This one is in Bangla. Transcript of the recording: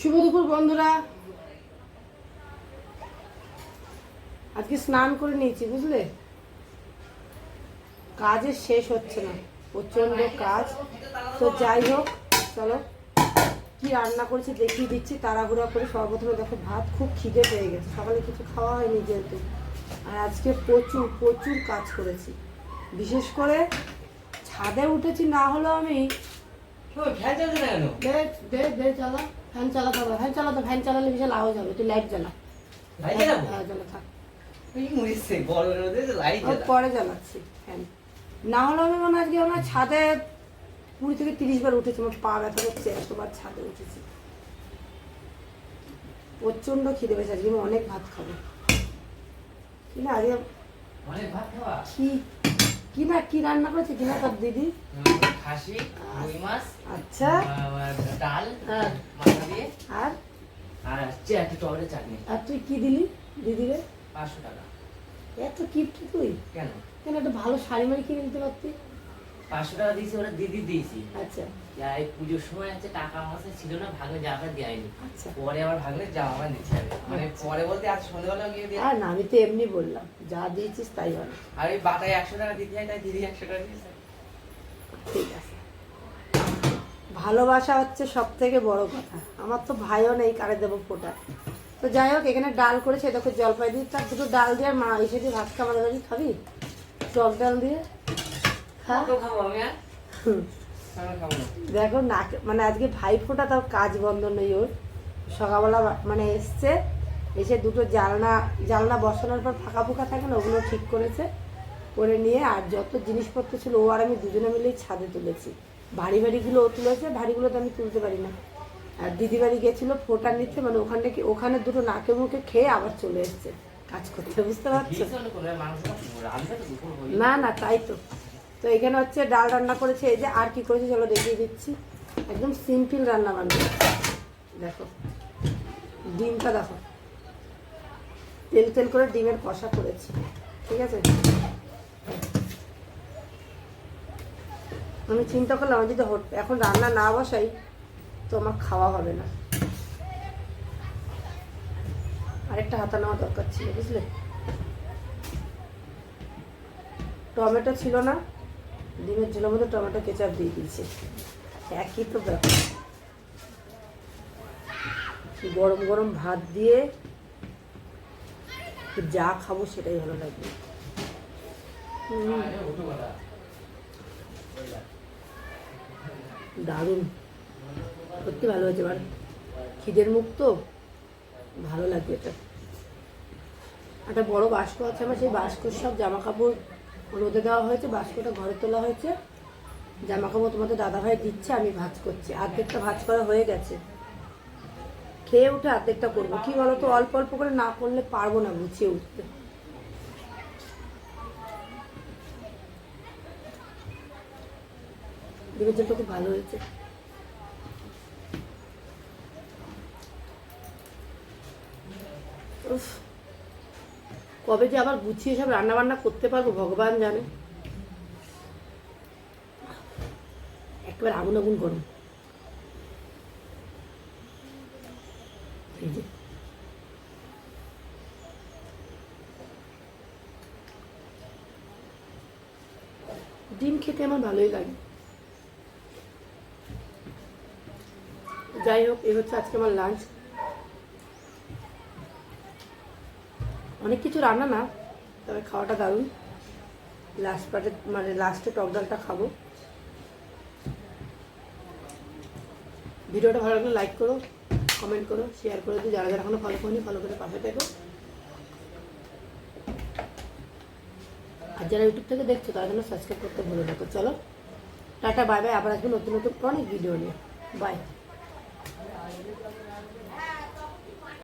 শুভ দুপুর, বন্ধুরা। আজকে স্নান করে নিয়েছি, বুঝলে? কাজের শেষ হচ্ছে না প্রচণ্ড কাজ। তো যাই হোক, চলো। কি রান্না করেছি দেখিয়ে দিচ্ছি, তাড়াহুড়া করে সর্বপ্রথমে দেখো ভাত, খুব খিদে পেয়ে গেছে। সকালে কিছু খাওয়া হয়নি যেহেতু। আর আজকে প্রচুর প্রচুর কাজ করেছি। বিশেষ করে ছাদে উঠেছি, না হলেও আমি ফ্যান না কেন? দে দে দে চালা। ফ্যান চালাতে হবে। ফ্যান চালাতে ফ্যান চালালে বিশাল আওয়াজ হবে। তুই লাইট জ্বালা। লাইট জ্বালাবো? হ্যাঁ জ্বালা থাক। এই মরিচ্ছে, গরমের মধ্যে যে লাইট ওর জ্বালা। পরে জ্বালাচ্ছি ফ্যান। না হলে আমি মনে আজকে আমার ছাদে কুড়ি থেকে তিরিশ বার উঠেছি। আমার পা ব্যথা করছে এতবার ছাদে উঠেছি। প্রচণ্ড খিদে পেয়েছে। আজকে আমি অনেক ভাত খাব। কি না আজকে অনেক ভাত খাওয়া? কি কি না কি রান্না করেছে কি না তার দিদি খাসি, রুই মাছ, আচ্ছা ডাল, হ্যাঁ। মাথা দিয়ে, আর আর একটা টমেটো চাটনি। আর তুই কি দিলি দিদিরে 500 টাকা। এত কিপটি তুই কেন? কেন একটা ভালো শাড়ি মাড়ি কিনে দিতে পারতি 500 টাকা দিয়েছি, ওরা দিদি দিয়েছি। আচ্ছা। এই পুজোর সময় আছে টাকা আমার কাছে ছিল না, ভাগ্নে জামাটা দেয়নি। আচ্ছা। পরে আবার জামা দিচ্ছে আমি। মানে পরে বলতে আজ সন্ধ্যাবেলা গিয়ে দিয়ে না আমি তো এমনি বললাম যা দিয়েছিস তাই হবে। আর এই বাটায় একশো টাকা দিতে হয় তাই দিদি একশো টাকা দিয়েছে। ঠিক আছে। ভালোবাসা হচ্ছে সব থেকে বড় কথা। আমার তো ভাইও নেই কারে দেবো ফোটা তো যাই হোক এখানে ডাল করেছে দেখো জলপাই দিয়ে তার দুটো ডাল দিয়ে আর মা এসে দিয়ে ভাত দাবি খাবি? টক ডাল দিয়ে? দেখো না মানে আজকে ভাই ফোটা তাও কাজ বন্ধ নেই ওর। সকালবেলা মানে এসছে এসে দুটো জালনা জালনা বসানোর পর ফাঁকা ফুকা থাকে না ওগুলো ঠিক করেছে। করে নিয়ে আর যত জিনিসপত্র ছিল ও আর আমি দুজনে মিলেই ছাদে তুলেছি। ভারী ভারীগুলো ও তুলেছে ভারীগুলো তো আমি তুলতে পারি না। আর দিদি বাড়ি গেছিল ফোটা নিচ্ছে মানে ওখান থেকে ওখানে দুটো নাকে মুখে খেয়ে আবার চলে এসছে। কাজ করতে বুঝতে পারছ? হয়ে না না তাই তো। তো এখানে হচ্ছে ডাল রান্না করেছে, এই যে আর কি করেছে চলো দেখিয়ে দিচ্ছি। একদম সিম্পল রান্না বান্না। দেখো, ডিমটা দেখো। তেল তেল করে ডিমের কষা করেছি, ঠিক আছে? আমি চিন্তা করলাম, যদি এখন রান্না না বসাই, তো আমার খাওয়া হবে না। আরেকটা হাতা নেওয়া দরকার ছিল, বুঝলে? টমেটো ছিল না ডিমের ঝোলের মধ্যে টমেটো, কেচাপ দিয়ে দিয়েছে। একই তো ব্যাপার। গরম গরম ভাত দিয়ে যা খাব সেটাই ভালো লাগবে। দারুণ। সত্যি ভালো হয়েছে, এবার খিদের মুখ তো ভালো লাগবে এটা। একটা বড় বাস্ক আছে, আমার সেই বাস্কর সব জামা কাপড় রোদে দেওয়া হয়েছে, বাস্কটা ঘরে তোলা হয়েছে। জামা কাপড় তোমাদের দাদাভাই দিচ্ছে, আমি ভাজ করছি। অর্ধেকটা ভাজ করা হয়ে গেছে। খেয়ে উঠে অর্ধেকটা করব। কি বলো তো অল্প অল্প করে না করলে পারব না গুছিয়ে উঠতে। ডিমের খুব ভালো হয়েছে। উফ। কবে যে আবার গুছিয়ে সব রান্না বান্না করতে পারব, ভগবান জানে। একবার আগুন আগুন যে। ডিম খেতে আমার ভালোই লাগে। যাই হোক এই হচ্ছে আজকে আমার লাঞ্চ অনেক কিছু রান্না না, তবে খাওয়াটা দারুণ। লাস্ট পার্টে মানে লাস্টে টক ডালটা খাব। ভিডিওটা ভালো লাগলে লাইক করো কমেন্ট করো শেয়ার করে। দিও যারা যারা এখনও ফলো করেনি ফলো করে পাশে থেকো। আর যারা ইউটিউব থেকে দেখছ, তারা জন্য সাবস্ক্রাইব করতে ভুলে দেখো চলো, টাটা বাই বাই আবার আসবে নতুন নতুন অনেক ভিডিও নিয়ে। বাই